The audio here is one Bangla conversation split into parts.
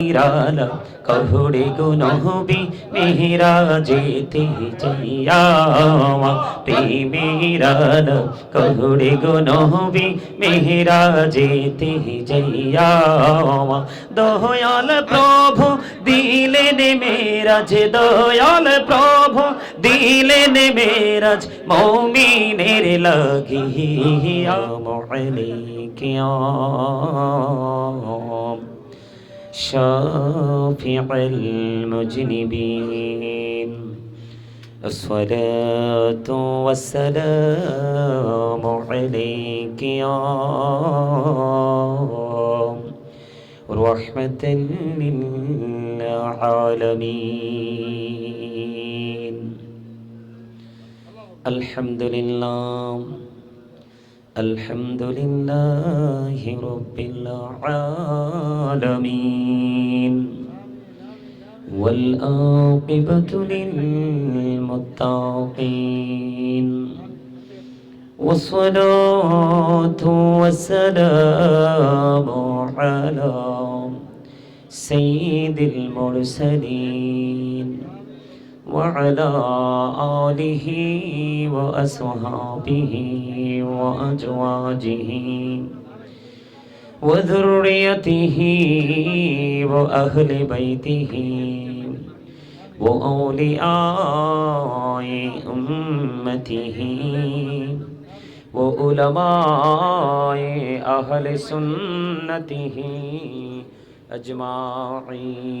নিরালা কহুড়ে গুনহবি মেহরা যেতে যাইয়াওয়া প্রেমেরালা কহুড়ে গুনহবি মেহরা যেতে যাইয়াওয়া দয়াল প্রভু দিলেন মেরাজ দয়াল প্রভু দিলেন মেরাজ মৌমিনের লাগিয়া মোহলে কিয়া شافع المجنبين. الصلاة والسلام عليك يا رحمة للعالمين. الحمد لله الحمد لله رب العالمين والآقبة للمتقين والصلاة والسلام على سيد المرسلين وعلى آله وأصحابه وأزواجه وذريته وأهل بيته وأولياء أمته وعلماء أهل سنته أجمعين.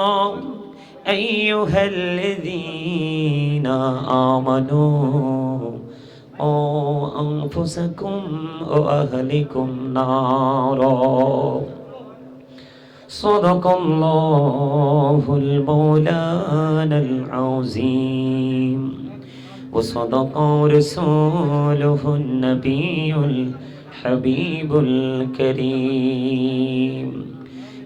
أيها الذين آمنوا أو أنفسكم وأهلكم نارا. صدق الله المولانا العظيم. وصدق رسوله النبي الحبيب الكريم.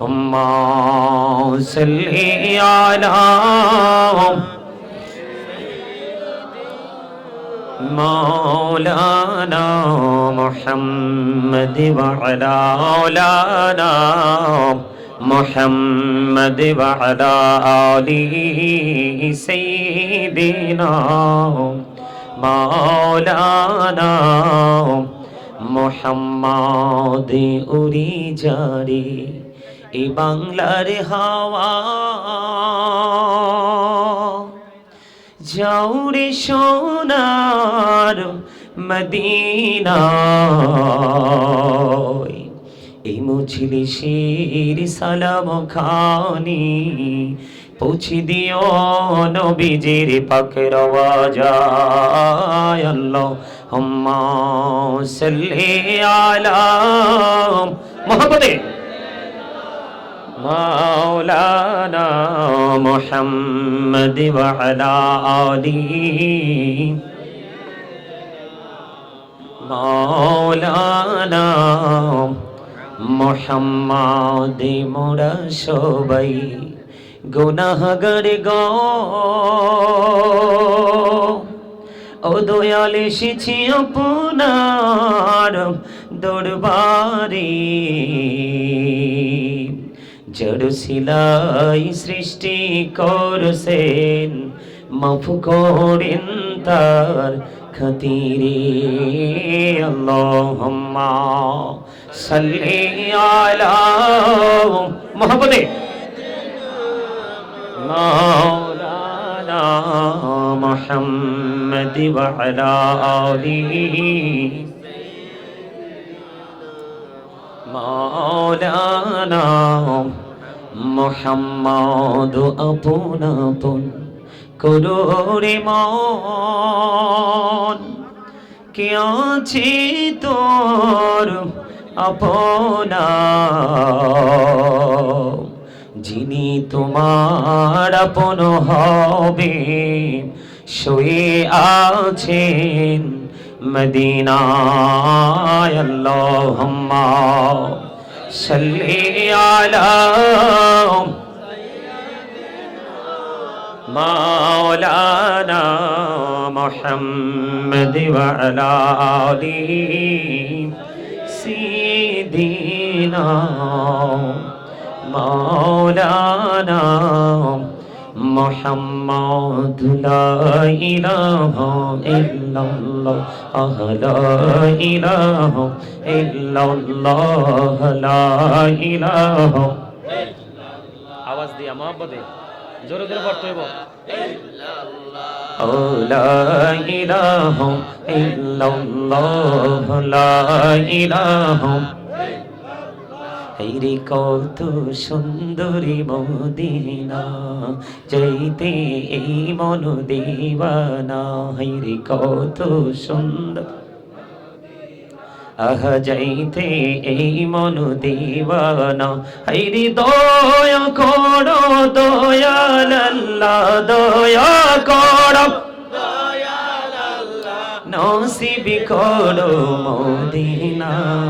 اللهم صل على مولانا محمد وعلى مولانا محمد وعلى آله سيدنا مولانا محمد أريجاري এই বাংলার হাওয়া। যাওরে সোনার মদিনায় এই মুছিলি শির সালাম খানি পৌঁছে দিও নবীজির পাকে রওয়া যায় আল্লাহ হুম্মা সাল্লি আলা মোহাম্মদে। مولانا محمد وعلى آله مولانا মোহাম্মদ মোরা সবাই গুনাহগার গ ও দয়াল এসেছি আপনার দরবারে জড় শিলাই সৃষ্টি করছেন, মাফ করেন তার খাতিরে। আল্লাহুম্মা সাল্লি আলা মুহাম্মাদে। মাওলানা মুহাম্মাদি ওয়া আলা আলিহি মাওলানা মোহাম্মদ আপন আপন করুরে মন। কে আছে তোর আপনা যিনি তোমার আপন হবে, শুয়ে আছেন مدينة اللهم صل على مولانا محمد وعلى آله سيدنا مولانا মোহাম্মদ, লা ইলাহা ইল্লাল্লাহ লা ইলাহা ইল্লাল্লাহ, লা ইলাহা আওয়াজ দিয়া মহব্বতে, জোরে জোরে পড়তে হইব। ও লা ইলাহা ইল্লাল্লাহ, লা ইলাহা হাইরে কত সুন্দরী মদিনা যাইতে এই মন দিবানা হাইরে কত সুন্দর। আহ, যাইতে এই মন দিবানা হাইরে দয়া করো দয়াল আল্লাহ দয়া করো। নসিব করো মদিনা।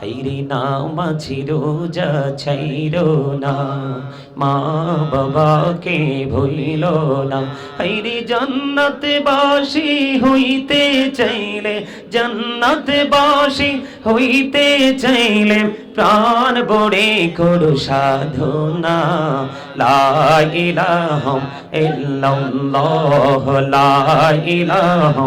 হাইরে নামাজি রোজা ছাইরো না, মা বাবাকে ভইল না। হাইরে জান্নাতে বাসি হইতে চাইলে, জান্নাতে বাসি হইতে চাইলে প্রাণ বড়ে করো সাধনা। লা ইলাহা ইল্লাল্লাহ, লা ইলাহা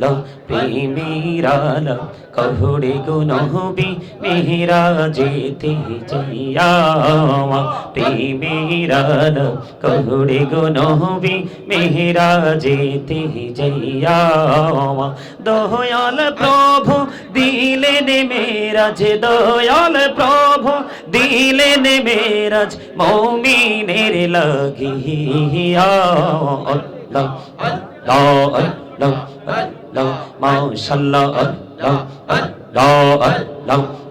লো প্রেমেরালো কহরে গো নহবি মেহরা যেতে চাইয়া কহুডি কহরে গো নহবি মেহরা যেতে চাইয়া দয়াল প্রভু দিলেন মেরাজ, দয়াল প্রভু দিলেন মেরাজ, মৌমিনের লাগিয়া আল্লাহ মাশাল্লাহ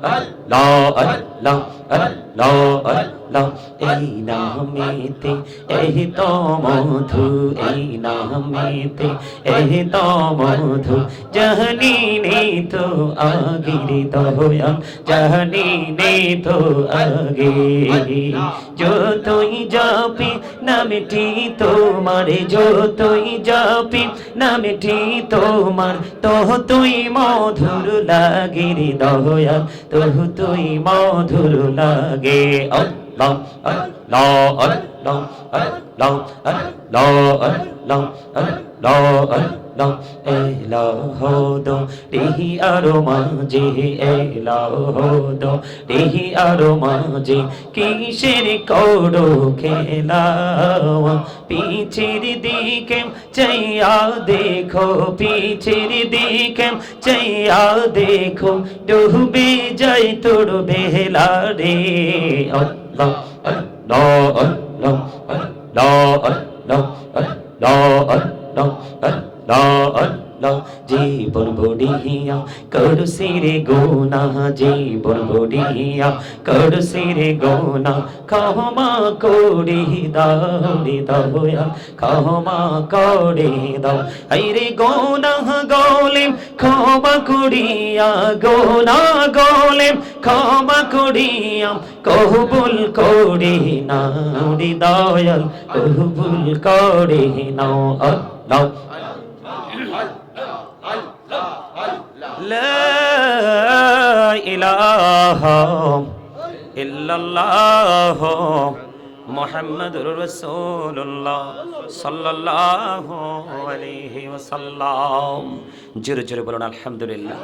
আল্লাহ আল্লাহ আল্লাহ আল্লাহ এই নামেতে এই তো মধু এই নামেতে এই তো মধু জহনি নে তো আগে দয়াল জহনি তো আগে যো তুই যাবি নামটি তোমার যো তুই যাবি নামটি তোমার তো তুই মধুর লাগে দয়াল তবু তুই মধুর লাগে। Allah Allah Allah long ấy long ấy lo ấy long ấy lo ấy long ấy lo ho do đi hi a do ma ji ấy lo ho do đi hi a do ma ji ki shiri ko do ke la wa পিছের দিকে চাইয়া দেখো পিছের দিকে চাইয়া দেখো ডুবে যাই তোর বেলা রে Allah, Allah, Allah. la la la la la la আল্লাহ জীবন বড়িয়া করু সিরে গোনা জীবন বড়িয়া করু সিরে গোনা ক্ষমা করে দাও রে দয়া ক্ষমা করে দাও আইরে গোনা গোলেম ক্ষমা করিয়া গোনা গোলেম ক্ষমা করিয়া কবুল করে নাও রে দয়াল কবুল করে নাও আল্লাহ ইল্লাল্লাহ মোহাম্মদুর রসুল্লাহ সাল্লাল্লাহু আলাইহি ওয়াসাল্লাম। জোরে জোরে বলুন আলহামদুলিল্লাহ।